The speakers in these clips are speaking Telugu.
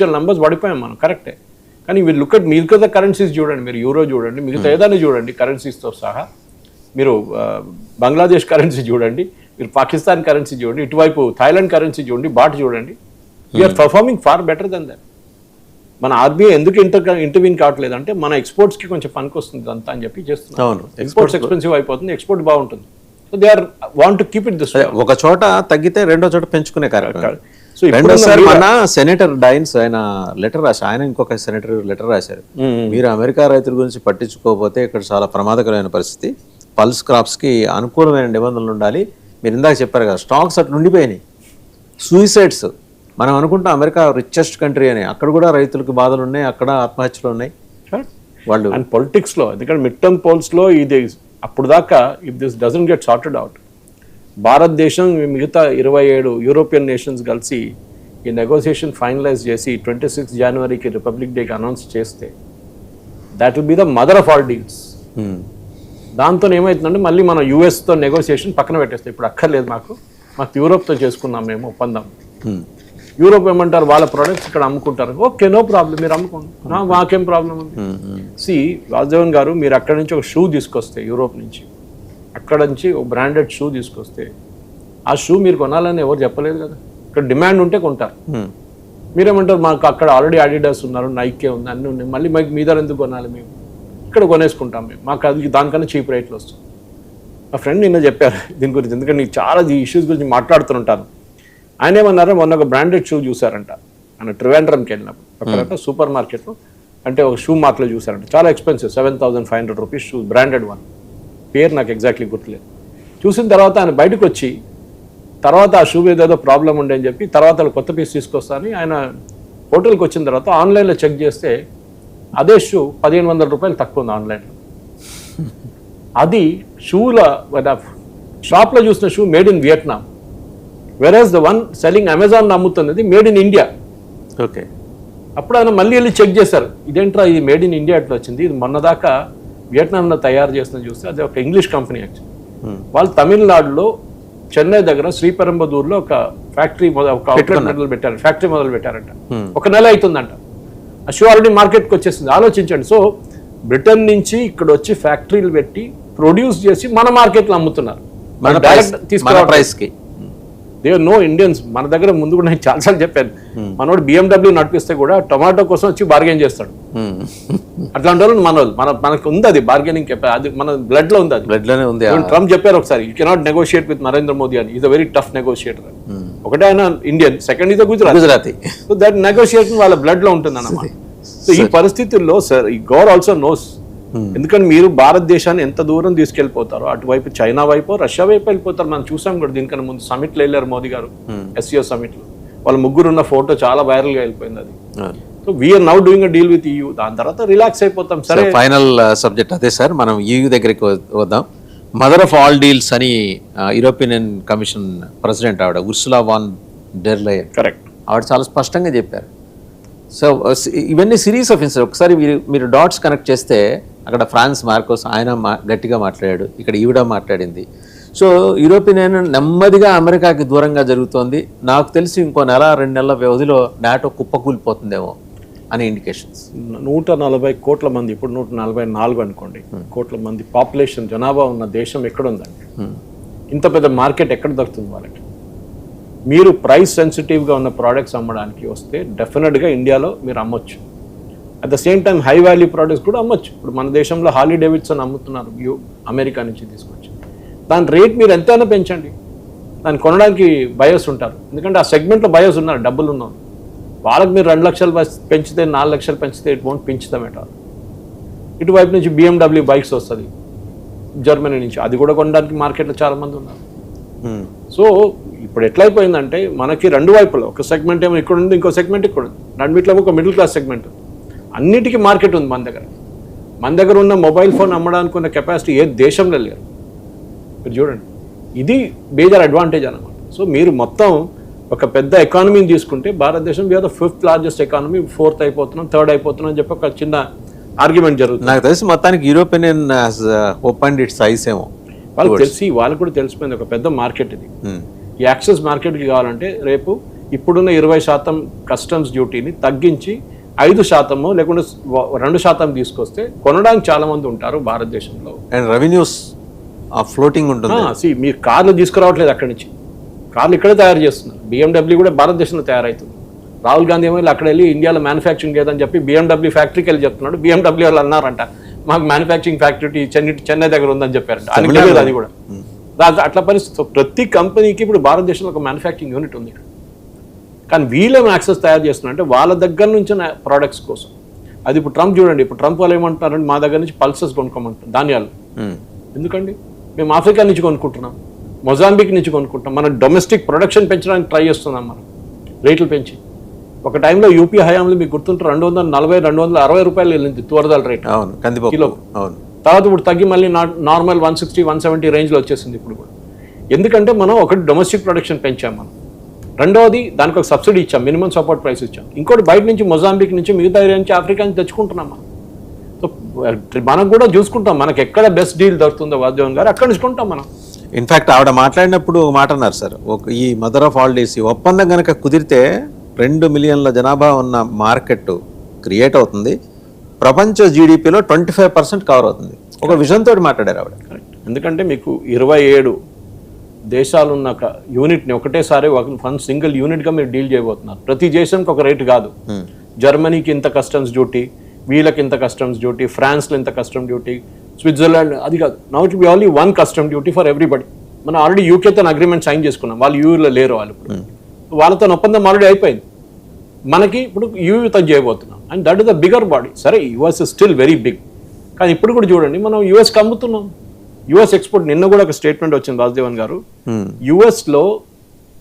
యాక్చువల్ నెంబర్స్ పడిపోయాం మనం కరెక్టే కానీ మీరు లుక్ అట్ మిగతా కరెన్సీస్ చూడండి మీరు యూరో చూడండి మిగతా ఏదైనా చూడండి కరెన్సీస్తో సహా. మీరు బంగ్లాదేశ్ కరెన్సీ చూడండి మీరు పాకిస్తాన్ కరెన్సీ చూడండి ఇటువైపు థాయిలాండ్ కరెన్సీ చూడండి బాట్ చూడండి. We're performing far better than that మన ఆర్బీఐ ఎందుకు ఇంటర్ ఇంటర్వ్యూన్ కావట్లేదు అంటే మన exports కి కొంచెం పనికి వస్తుంది అంతా అని చెప్పి చేస్తున్నాం అవును. ఎక్స్పోర్ట్స్ ఎక్స్పెన్సివ్ అయిపోతుంది ఎక్స్పోర్ట్ బాగుంటుంది. So they are want to keep it this ఒక చోట తగ్గితే రెండో చోట పెంచుకునే కార్యక్రమం. సో రెండోసారి మన సెనేటర్ డైన్స్ ఆయన లెటర్ రాశారు ఆయన ఇంకొక సెనేటర్ లెటర్ రాశారు. మీరు అమెరికా రైతుల గురించి పట్టించుకోకపోతే ఇక్కడ చాలా ప్రమాదకరమైన పరిస్థితి. పల్స్ క్రాప్స్కి అనుకూలమైన నిబంధనలు ఉండాలి. మీరు ఇందాక చెప్పారు కదా స్టాక్స్ అట్లా ఉండిపోయినాయి. సూసైడ్స్ మనం అనుకుంటాం అమెరికా రిచెస్ట్ కంట్రీ అని. అక్కడ కూడా రైతులకు బాధలు ఉన్నాయి అక్కడ ఆత్మహత్యలు ఉన్నాయి. వాళ్ళు అండ్ పొలిటిక్స్లో ఎందుకంటే మిడ్ టర్మ్ పోల్స్లో ఇది అప్పుడు దాకా if this doesn't get sorted out భారతదేశం మిగతా ఇరవై ఏడు యూరోపియన్ నేషన్స్ కలిసి ఈ నెగోసియేషన్ ఫైనలైజ్ చేసి ట్వంటీ సిక్స్ జనవరికి రిపబ్లిక్ డేకి అనౌన్స్ చేస్తే that will be the mother of all deals Hmm. దాంతో ఏమవుతుందంటే మళ్ళీ మనం యూఎస్తో నెగోసియేషన్ పక్కన పెట్టేస్తాం ఇప్పుడు అక్కర్లేదు మాకు మాకు యూరోప్తో చేసుకున్నాం మేము ఒప్పందం Hmm. యూరోప్ ఏమంటారు వాళ్ళ ప్రొడక్ట్స్ ఇక్కడ అమ్ముకుంటారు ఓకే నో ప్రాబ్లం మీరు అమ్ముకోండి నా- మాకేం ప్రాబ్లం ఉంది Hmm. Hmm. సి వాసుదేవన్ గారు మీరు అక్కడ నుంచి ఒక షూ తీసుకొస్తే యూరోప్ నుంచి అక్కడ నుంచి ఒక బ్రాండెడ్ షూ తీసుకొస్తే ఆ షూ మీరు కొనాలని ఎవరు చెప్పలేదు కదా. ఇక్కడ డిమాండ్ ఉంటే కొంటారు. Hmm. మీరేమంటారు? మాకు అక్కడ ఆల్రెడీ అడిడాస్ ఉన్నారు నైకే ఉంది అన్నీ ఉన్నాయి. మళ్ళీ మాకు మీ దగ్గర ఎందుకు కొనాలి మేము? ఇక్కడ కొనేసుకుంటాం మేము. మాకు అది దానికన్నా చీప్ రేట్లో వస్తుంది. మా ఫ్రెండ్ నిన్న చెప్పారు దీని గురించి. ఎందుకంటే నేను చాలా ఈ ఇష్యూస్ గురించి మాట్లాడుతుంటాను. ఆయన ఏమన్నారు మొన్న ఒక బ్రాండెడ్ షూ చూసారంట ఆయన ట్రివాండ్రంకి వెళ్ళినప్పుడు. అక్కడ సూపర్ మార్కెట్లో అంటే ఒక షూ మార్ట్లో చూసారంట చాలా expensive seven thousand five hundred rupees shoe branded one పేరు నాకు ఎగ్జాక్ట్లీ గుర్తులేదు. చూసిన తర్వాత ఆయన బయటకు వచ్చి తర్వాత ఆ షూ మీద ఏదో ప్రాబ్లం ఉండే అని చెప్పి తర్వాత వాళ్ళు కొత్త పీస్ తీసుకొస్తానని ఆయన హోటల్కి వచ్చిన తర్వాత ఆన్లైన్లో చెక్ చేస్తే అదే షూ పదిహేను వందల రూపాయలు తక్కువ ఉంది ఆన్లైన్లో. అది షూల షాప్లో చూసిన shoe made in Vietnam. Versus the one selling Amazon అమ్ముతున్నది made in India. Okay. అప్పుడు ఆయన మళ్ళీ వెళ్ళి చెక్ చేశారు ఇదేంట్రా ఇది మేడ్ ఇన్ ఇండియా ఎట్లా వచ్చింది ఇది మొన్న దాకా వియట్నాంలో తయారు చేసిన చూస్తే అది ఒక ఇంగ్లీష్ కంపెనీ యాక్చువల్ Hmm. వాళ్ళు తమిళనాడులో చెన్నై దగ్గర శ్రీపెరంబదూర్లో ఒక ఫ్యాక్టరీ మొదలు ఒక అవుట్లెట్ మొదలు పెట్టారు ఫ్యాక్టరీ మొదలు పెట్టారంట. ఒక నెల అవుతుందంట షూ ఆల్రెడీ మార్కెట్కి వచ్చేసింది. ఆలోచించండి. సో బ్రిటన్ నుంచి ఇక్కడ వచ్చి ఫ్యాక్టరీలు పెట్టి ప్రొడ్యూస్ చేసి మన మార్కెట్లో అమ్ముతున్నారు. మన డైరెక్ట్ మన తీసుకురావట్లేదు. దే నో ఇండియన్స్ మన దగ్గర ముందు కూడా నేను చాలాసార్లు చెప్పాను. మనోడు బిఎండబ్ల్యూ నడిపిస్తే కూడా టొమాటో కోసం వచ్చి బార్గెన్ చేస్తాడు. Hmm. అట్లాంటి వాళ్ళు మన వాళ్ళు మన మనకు ఉంది అది బార్గెనింగ్ అది మన బ్లడ్లో ఉంది అది. బ్లడ్లోనే ఉంది ట్రంప్ చెప్పారు ఒకసారి you cannot negotiate with Narendra Modi అని. Is a very tough negotiator ఒకటే ఆయన Indian second is Gujarat Gujarati so that negotiation వాళ్ళ బ్లడ్లో ఉంటుంది అన్నమాట సో ఈ పరిస్థితుల్లో సార్ ఈ గౌర్ ఆల్సో నోస్ ఎందుకంటే మీరు భారతదేశాన్ని ఎంత దూరం తీసుకెళ్ళిపోతారో అటువైపు చైనా వైపు రష్యా వైపు వెళ్ళిపోతారు. మనం చూసాం కూడా దీనికన్నా ముందు సమిట్లో వెళ్ళారు మోదీ గారు ఎస్సీఓ సమిట్లో వాళ్ళ ముగ్గురు ఉన్న ఫోటో చాలా వైరల్గా వెళ్ళిపోయింది అది. So we're now doing deal with you దాని తర్వాత రిలాక్స్ అయిపోతాం. సరే. ఫైనల్ సబ్జెక్ట్ అదే సార్ మనం EU దగ్గరికి వ- వద్దాం. మదర్ ఆఫ్ ఆల్ డీల్స్ అని యూరోపియన్ కమిషన్ ప్రెసిడెంట్ ఆవిడ Ursula von der Leyen correct ఆవిడ చాలా స్పష్టంగా చెప్పారు. సో ఇవన్నీ సిరీస్ ఆఫ్ ఇన్సిడెంట్ ఒకసారి మీరు మీరు డాట్స్ కనెక్ట్ చేస్తే అక్కడ ఫ్రాన్స్ మార్కోస్ ఆయన మా గట్టిగా మాట్లాడాడు. ఇక్కడ ఈవిడ మాట్లాడింది. సో యూరోపియన్ యూనియన్ నెమ్మదిగా అమెరికాకి దూరంగా జరుగుతోంది. నాకు తెలిసి ఇంకో నెల రెండు నెలల వ్యవధిలో నాటో కుప్పకూలిపోతుందేమో అనే ఇండికేషన్స్ నూట నలభై కోట్ల మంది ఇప్పుడు నూట నలభై నాలుగు అనుకోండి కోట్ల మంది పాపులేషన్ జనాభా ఉన్న దేశం ఎక్కడ ఉందండి ఇంత పెద్ద మార్కెట్ ఎక్కడ దొరుకుతుంది వాళ్ళకి? మీరు ప్రైస్ సెన్సిటివ్గా ఉన్న ప్రోడక్ట్స్ అమ్మడానికి వస్తే డెఫినెట్గా ఇండియాలో మీరు అమ్మొచ్చు. At the same time high value products కూడా అమ్మొచ్చు. ఇప్పుడు మన దేశంలో హాలీ డేవిడ్సన్ అమ్ముతున్నారు. యూ అమెరికా నుంచి తీసుకొచ్చి. దాని రేట్ మీరు ఎంతైనా పెంచండి. దాన్ని కొనడానికి బయర్స్ ఉంటారు. ఎందుకంటే ఆ సెగ్మెంట్లో బయర్స్ ఉన్నారు డబ్బులు ఉన్నారు వాళ్ళకి మీరు రెండు లక్షలు పెంచ్- పెంచితే నాలుగు లక్షలు పెంచితే ఇట్ వోంట్ పెంచుతాం ఆల్ ఇటువైపు నుంచి బిఎండబ్ల్యూ బైక్స్ వస్తుంది. జర్మనీ నుంచి. అది కూడా కొనడానికి మార్కెట్లో చాలా మంది ఉన్నారు. సో ఇప్పుడు ఎట్లయిపోయిందంటే మనకి రెండు వైపులా. ఒక సెగ్మెంట్ ఏమో ఇక్కడ ఉంది ఇంకో సెగ్మెంట్ ఇక్కడ ఉంది. రెండిట్లో ఒక మిడిల్ క్లాస్ సెగ్మెంట్ ఉంది అన్నిటికీ మార్కెట్ ఉంది మన దగ్గర. మన దగ్గర ఉన్న మొబైల్ ఫోన్ అమ్మడానికి ఉన్న కెపాసిటీ ఏ దేశంలో లేరు మీరు చూడండి. ఇది మేజర్ అడ్వాంటేజ్ అన్నమాట. సో మీరు మొత్తం ఒక పెద్ద ఎకానమీని తీసుకుంటే భారతదేశం we're the fifth largest economy fourth అయిపోతున్నాం థర్డ్ అయిపోతున్నాం అని చెప్పి ఒక చిన్న ఆర్గ్యుమెంట్ జరుగుతుంది. నాకు తెలిసి మొత్తానికి యూరోపియన్ ఓపెన్ ఇట్ సైజ్ ఏమో. వాళ్ళకి తెలిసి వాళ్ళకి కూడా తెలిసిపోయింది ఒక పెద్ద మార్కెట్ ఇది. ఈ యాక్సెస్ మార్కెట్కి కావాలంటే రేపు ఇప్పుడున్న ఇరవై శాతం కస్టమ్స్ డ్యూటీని తగ్గించి ఐదు శాతము లేకుంటే రెండు శాతం తీసుకొస్తే కొనడానికి చాలా మంది ఉంటారు భారతదేశంలో. అండ్ రెవెన్యూస్ ఆ ఫ్లోటింగ్ ఉంటుంది. మీరు కార్లు తీసుకురావట్లేదు అక్కడి నుంచి. కార్లు ఇక్కడే తయారు చేస్తున్నారు. బిఎండబ్ల్యూ కూడా భారతదేశంలో తయారవుతుంది రాహుల్ గాంధీ ఏమో అక్కడ వెళ్ళి ఇండియాలో మ్యానుఫ్యాక్చరింగ్ లేదని చెప్పి బిఎండబ్ల్యూ ఫ్యాక్టరీకి వెళ్ళి చెప్తున్నాడు. బిఎండబ్ల్యూ వాళ్ళు అన్నారంట మాకు మ్యానుఫ్యాక్చరింగ్ ఫ్యాక్టరీ చెన్నై చెన్నై దగ్గర ఉందని చెప్పారంట. అది కూడా. దా- అట్లా పరిస్థితి. ప్రతి కంపెనీకి ఇప్పుడు భారతదేశంలో ఒక మ్యానుఫ్యాక్చరింగ్ యూనిట్ ఉంది ఇక్కడ. కానీ వీళ్ళేం యాక్సెస్ తయారు చేస్తున్నారంటే వాళ్ళ దగ్గర నుంచి ప్రోడక్ట్స్ కోసం. అది ఇప్పుడు ట్రంప్ చూడండి ఇప్పుడు ట్రంప్ వాళ్ళు ఏమంటున్నారంటే మా దగ్గర నుంచి పల్సెస్ కొనుక్కోమంటారు ధాన్యాలు. ఎందుకండి? మేము ఆఫ్రికా నుంచి కొనుక్కుంటున్నాం మొజాంబిక్ నుంచి కొనుక్కుంటాం మనం డొమెస్టిక్ ప్రొడక్షన్ పెంచడానికి ట్రై చేస్తున్నాం మనం రేట్లు పెంచి. ఒక టైంలో యూపీ హయాంలో మీకు గుర్తుంటే రెండు వందల నలభై రెండు వందల అరవై రూపాయలు వెళ్ళింది తూరదాల రేట్. అవును కందిపప్పు కిలో. అవును. తర్వాత ఇప్పుడు తగ్గి మళ్ళీ normal one sixty one seventy రేంజ్లో వచ్చేసింది ఇప్పుడు కూడా. ఎందుకంటే మనం ఒకటి డొమెస్టిక్ ప్రొడక్షన్ పెంచాం మనం. రెండవది దానికి ఒక సబ్సిడీ ఇచ్చాం మినిమం సపోర్ట్ ప్రైస్ ఇచ్చాం. ఇంకోటి బయట నుంచి మొజాంబిక్ నుంచి మిగతా ఏరియా నుంచి ఆఫ్రికా నుంచి తెచ్చుకుంటున్నాం మనం. సో మనం కూడా చూసుకుంటాం మనకి ఎక్కడ బెస్ట్ డీల్ దొరుకుతుందో వాద్యం గారు అక్కడ నుంచి కొంటాం మనం ఇన్ఫాక్ట్ ఆవిడ మాట్లాడినప్పుడు మాట అన్నారు సార్ ఒక ఈ మదర్ ఆఫ్ హాలిడేస్ ఈ ఒప్పందం కనుక కుదిరితే రెండు మిలియన్ల జనాభా ఉన్న మార్కెట్ క్రియేట్ అవుతుంది. ప్రపంచ జీడిపిలో ట్వంటీ ఫైవ్ పర్సెంట్ కవర్ అవుతుంది. ఒక విజన్ తోటి మాట్లాడారు ఆవిడ. ఎందుకంటే మీకు ఇరవై ఏడు దేశాలు ఉన్న యూనిట్ని ఒకటేసారి ఒక వన్ సింగిల్ యూనిట్గా మీరు డీల్ చేయబోతున్నారు. ప్రతి దేశానికి ఒక రేటు కాదు. జర్మనీకి ఇంత కస్టమ్స్ డ్యూటీ వీళ్ళకి ఇంత కస్టమ్స్ డ్యూటీ ఫ్రాన్స్లో ఇంత కస్టమ్ డ్యూటీ స్విట్జర్లాండ్ అది కాదు. Now it be only one custom duty for everybody మనం ఆల్రెడీ యూకేతో అగ్రిమెంట్ సైన్ చేసుకున్నాం. వాళ్ళు యూలో లేరు వాళ్ళు ఇప్పుడు. వాళ్ళతో ఒప్పందం ఆల్రెడీ అయిపోయింది. మనకి ఇప్పుడు యూతో చేయబోతున్నాం. And that is the bigger body సరే యుఎస్ స్టిల్ వెరీ బిగ్ కానీ ఇప్పుడు కూడా చూడండి మనం యుఎస్కి అమ్ముతున్నాం. యుఎస్ ఎక్స్పోర్ట్ నిన్న కూడా ఒక స్టేట్మెంట్ వచ్చింది వాసుదేవన్ గారు. Hmm. యుఎస్లో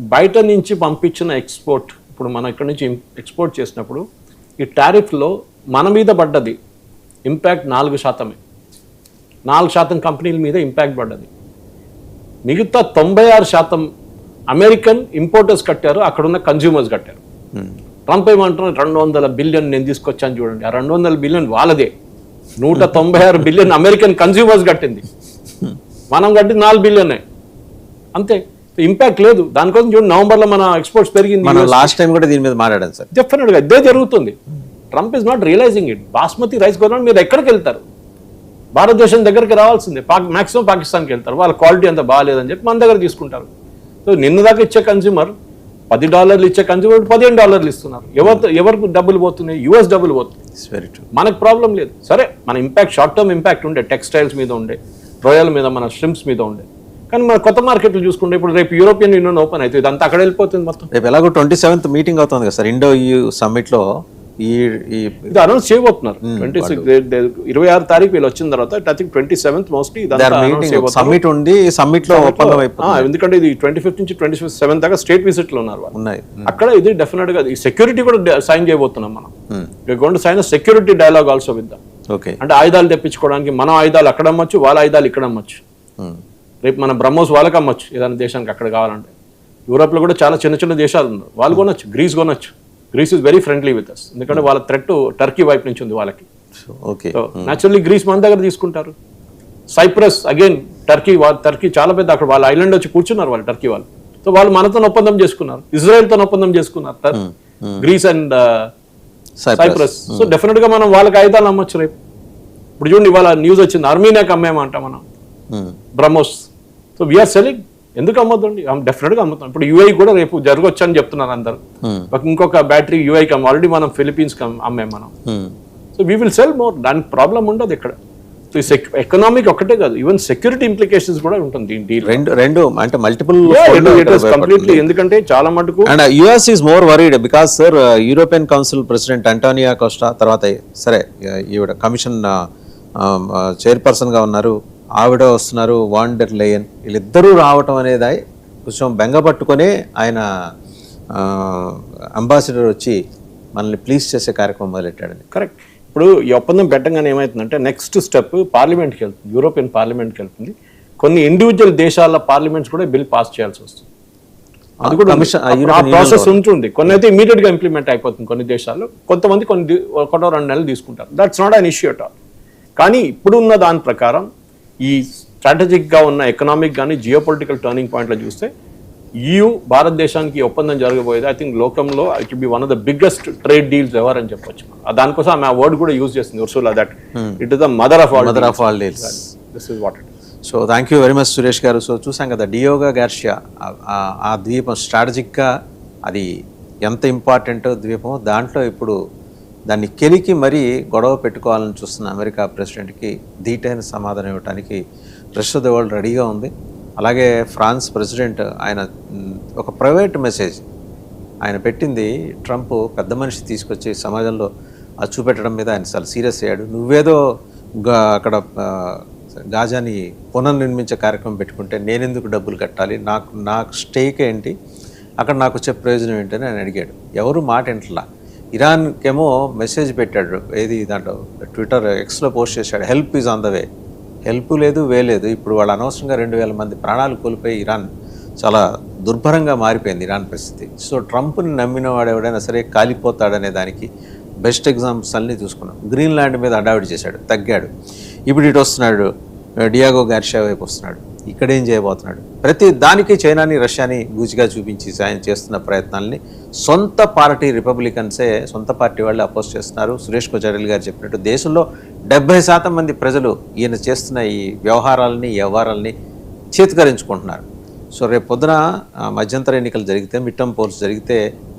బయట నుంచి పంపించిన ఎక్స్పోర్ట్ ఇప్పుడు మనం ఇక్కడ నుంచి ఎక్స్పోర్ట్ చేసినప్పుడు ఈ టారిఫ్లో మన మీద పడ్డది ఇంపాక్ట్ నాలుగు శాతమే. నాలుగు శాతం కంపెనీల మీద ఇంపాక్ట్ పడ్డది. మిగతా తొంభై ఆరు శాతం అమెరికన్ ఇంపోర్టర్స్ కట్టారు అక్కడ ఉన్న కన్జ్యూమర్స్ కట్టారు. మ్మ్. ట్రంప్ ఏమంటున్నారు రెండు వందల బిలియన్ నేను తీసుకొచ్చాను చూడండి. ఆ రెండు వందల బిలియన్ వాళ్ళదే. నూట తొంభై ఆరు బిలియన్ అమెరికన్ కన్జ్యూమర్స్ కట్టింది. మనం కట్టింది నాలుగు బిలియన్. అంతే. ఇంపాక్ట్ లేదు. దానికోసం చూడండి నవంబర్లో మన ఎక్స్పోర్ట్స్ పెరిగింది మనం లాస్ట్ టైం కూడా దీని మీద మాట్లాడాం సార్. డెఫినెట్గా ఇదే జరుగుతుంది. Trump is not realizing it basmati rice కొనడానికి మీరు ఎక్కడికి వెళ్తారు? భారతదేశం దగ్గరికి రావాల్సిందే. పాక్ మాక్సిమం పాకిస్తాన్కి వెళ్తారు. వాళ్ళ క్వాలిటీ అంత బాగాలేదని చెప్పి మన దగ్గర తీసుకుంటారు. సో నిన్న దాకా ఇచ్చే కన్జ్యూమర్ పది డాలర్లు ఇచ్చే కన్జ్యూమర్ పదిహేను డాలర్లు ఇస్తున్నారు. ఎవరు ఎవరికి డబ్బులు పోతున్నాయి? యుఎస్ డబ్బులు పోతున్నాయి. ఇట్స్ వెరీ ట్రూ మనకు ప్రాబ్లం లేదు. సరే మన ఇంపాక్ట్ షార్ట్ టర్మ్ ఇంపాక్ట్ ఉండే టెక్స్టైల్స్ మీద ఉండే. రొయ్యల మీద మన స్ట్రిమ్స్ మీద ఉండే. కానీ మన కొత్త మార్కెట్లు చూసుకుంటే ఇప్పుడు రేపు యూరోపియన్ యూనియన్ ఓపెన్ అవుతుంది ఇదంతా అక్కడ వెళ్ళిపోతుంది మొత్తం. రేపు ఎలాగో ట్వంటీ సెవెంత్ మీటింగ్ అవుతుంది కదా సార్ ఇండో యూ సమ్మిట్లో ఈ ఈ ఇది అనౌన్స్ చేయబోతున్నారు. ట్వంటీ సిక్స్ ఇరవై ఆరు తారీఖు వీళ్ళు వచ్చిన తర్వాత I think twenty seventh mostly summit ఉంది సమ్మిట్లో ఒప్పందం ఎందుకంటే ఇది ట్వంటీ ఫిఫ్త్ నుంచి ట్వంటీ ఫిఫ్త్ సెవెంత్ దాకా స్టేట్ విజిట్లో ఉన్నారు ఉన్నాయి. అక్కడ ఇది డెఫినెట్గా ఈ సెక్యూరిటీ కూడా సైన్ చేయబోతున్నాం మనం. Gonna sign security dialogue also విద్దాం అంటే ఆయుధాలు తెప్పించుకోవడానికి మన ఆయుధాలు అక్కడ అమ్మొచ్చు వాళ్ళ ఆయుధాలు ఇక్కడ అమ్మొచ్చు. రేపు మన బ్రహ్మోస్ వాళ్ళకి అమ్మొచ్చు ఏదైనా దేశానికి అక్కడ కావాలంటే. యూరోప్లో కూడా చాలా చిన్న చిన్న దేశాలు ఉన్నారు. వాళ్ళు కొనొచ్చు గ్రీస్ కొనొచ్చు. Greece is very friendly with us ఎందుకంటే వాళ్ళ థ్రెట్ టర్కీ వైపు నుంచి ఉంది వాళ్ళకి. ఓకే న్యాచురల్లీ గ్రీస్ మన దగ్గర తీసుకుంటారు. సైప్రస్ అగైన్ టర్కీ వాళ్ళ టర్కీ చాలా పెద్ద అక్కడ వాళ్ళ ఐలాండ్ వచ్చి కూర్చున్నారు వాళ్ళు టర్కీ వాళ్ళు. సో వాళ్ళు మనతో ఒప్పందం చేసుకున్నారు. ఇజ్రాయెల్తో ఒప్పందం చేసుకున్నారు. గ్రీస్ అండ్ సైప్రస్ సో డెఫినెట్గా మనం వాళ్ళకి ఆయుధాలు అమ్మొచ్చు రేపు. ఇప్పుడు చూడండి ఇవాళ న్యూస్ వచ్చింది. అర్మీనియాకి అమ్మేమంట మనం. బ్రహ్మోస్ సో వీఆర్ సెలింగ్ ఎందుకు అమ్మొద్దండి? డెఫినెట్గా అమ్ముతాం. ఇప్పుడు యూఐ కూడా రేపు జరగొచ్చు అని చెప్తున్నారు అందరు. ఒక ఇంకొక బ్యాటరీ యూఐకి ఆల్రెడీ మనం ఫిలిపీన్స్ అమ్మాం మనం. So we will sell more దానికి ప్రాబ్లం ఉండదు ఇక్కడ. సో ఎకనామిక్ ఒకటే కాదు ఈవెన్ సెక్యూరిటీ ఇంప్లికేషన్స్ కూడా ఉంటుంది దీని రెండు రెండు అంటే మల్టిపుల్ కంప్లీట్లీ ఎందుకంటే చాలా మటుకు and US is more worried because sir European council president Antonio Costa తర్వాత సరే uh, ఈవిడ కమిషన్ చైర్పర్సన్గా ఉన్నారు ఆవిడ వస్తున్నారు వాండర్ లేయన్ వీళ్ళిద్దరూ రావటం అనేది కొంచెం బెంగ పట్టుకొని ఆయన అంబాసిడర్ వచ్చి మనల్ని ప్లీజ్ చేసే కార్యక్రమం మొదలెట్టాడని. కరెక్ట్ ఇప్పుడు ఈ ఒప్పందం పెట్టగానే ఏమవుతుందంటే నెక్స్ట్ స్టెప్ పార్లమెంట్కి వెళ్తుంది. యూరోపియన్ పార్లమెంట్కి వెళ్తుంది. కొన్ని ఇండివిజువల్ దేశాల పార్లమెంట్స్ కూడా బిల్ పాస్ చేయాల్సి వస్తుంది. అది కూడా ఆ ప్రాసెస్ ఉంటుంది కొన్ని అయితే ఇమీడియట్గా ఇంప్లిమెంట్ అయిపోతుంది కొన్ని దేశాల్లో. కొంతమంది కొన్ని ఒకటో రెండు నెలలు తీసుకుంటారు. That's not an issue at all కానీ ఇప్పుడున్న దాని ప్రకారం ఈ స్ట్రాటజిక్గా ఉన్న ఎకనామిక్ కానీ జియో పొలిటికల్ టర్నింగ్ పాయింట్లో చూస్తే EU భారతదేశానికి ఒప్పందం జరగబోయేది ఐ థింక్ లోకంలో it be one of the biggest trade deals ever అని చెప్పొచ్చు. దానికోసం ఆమె ఆ వర్డ్ కూడా యూజ్ చేసింది Ursula that it is the mother of all mother of all deals this is what it so thank you very much Suresh garu so చూసాం కదా డియోగా గార్షియా ఆ ద్వీపం స్ట్రాటజిక్గా అది ఎంత ఇంపార్టెంట్ ద్వీపం దాంట్లో ఇప్పుడు దాన్ని కెలికి మరీ గొడవ పెట్టుకోవాలని చూస్తున్న అమెరికా ప్రెసిడెంట్కి ధీటైన సమాధానం ఇవ్వడానికి రెస్ట్ ఆఫ్ ద వరల్డ్ రెడీగా ఉంది. అలాగే ఫ్రాన్స్ ప్రెసిడెంట్ ఆయన ఒక ప్రైవేట్ మెసేజ్ ఆయన పెట్టింది ట్రంప్ పెద్ద మనిషి తీసుకొచ్చి సమాజంలో అది చూపెట్టడం మీద ఆయన చాలా సీరియస్ అయ్యాడు. నువ్వేదో గా అక్కడ గాజాని పునర్నిర్మించే కార్యక్రమం పెట్టుకుంటే నేనెందుకు డబ్బులు కట్టాలి? నాకు నాకు స్టేక్ ఏంటి? అక్కడ నాకు వచ్చే ప్రయోజనం ఏంటని ఆయన అడిగాడు. ఎవరు మాట ఇంట్లా ఇరాన్కేమో మెసేజ్ పెట్టాడు ఏది దాంట్లో ట్విట్టర్ ఎక్స్లో పోస్ట్ చేశాడు help is on the way. Help లేదు వేలేదు ఇప్పుడు వాళ్ళు అనవసరంగా రెండు వేల మంది ప్రాణాలు కోల్పోయి ఇరాన్ చాలా దుర్భరంగా మారిపోయింది ఇరాన్ పరిస్థితి. సో ట్రంప్ని నమ్మిన వాడు ఎవడైనా సరే కాలిపోతాడనే దానికి బెస్ట్ ఎగ్జాంపుల్స్ అన్నీ చూసుకున్నాం. గ్రీన్లాండ్ మీద అడావిడి చేశాడు తగ్గాడు. ఇప్పుడు ఇటు వస్తున్నాడు డియాగో గార్షియా వైపు వస్తున్నాడు. ఇక్కడ ఏం చేయబోతున్నాడు? ప్రతి దానికి చైనాని రష్యాని గూచిగా చూపించి ఆయన చేస్తున్న ప్రయత్నాల్ని సొంత పార్టీ రిపబ్లికన్సే సొంత పార్టీ వాళ్ళు అపోజ్ చేస్తున్నారు. సురేష్ కొచారెల్ గారు చెప్పినట్టు దేశంలో డెబ్బై శాతం మంది ప్రజలు ఈయన చేస్తున్న ఈ వ్యవహారాలని వ్యవహారాలని చేతికరించుకుంటున్నారు. సో రేపు పొద్దున మధ్యంతర ఎన్నికలు జరిగితే మిడ్ టర్మ్ పోల్స్ జరిగితే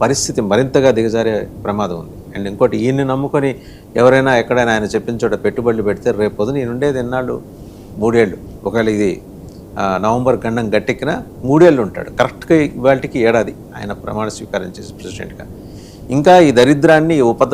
పరిస్థితి మరింతగా దిగజారే ప్రమాదం ఉంది. అండ్ ఇంకోటి ఈయన్ని నమ్ముకొని ఎవరైనా ఎక్కడైనా ఆయన చెప్పిన చోట పెట్టుబడులు పెడితే రేపు పొద్దున ఈయన ఉండేది ఎన్నాళ్ళు? మూడేళ్ళు. ఒకవేళ ఇది నవంబర్ గండం గట్టెక్కిన మూడేళ్ళు ఉంటాడు. కరెక్ట్గా ఇవాళకి ఏడాది ఆయన ప్రమాణ స్వీకారం చేసి ప్రెసిడెంట్గా. ఇంకా ఈ దరిద్రాన్ని ఉపద్ర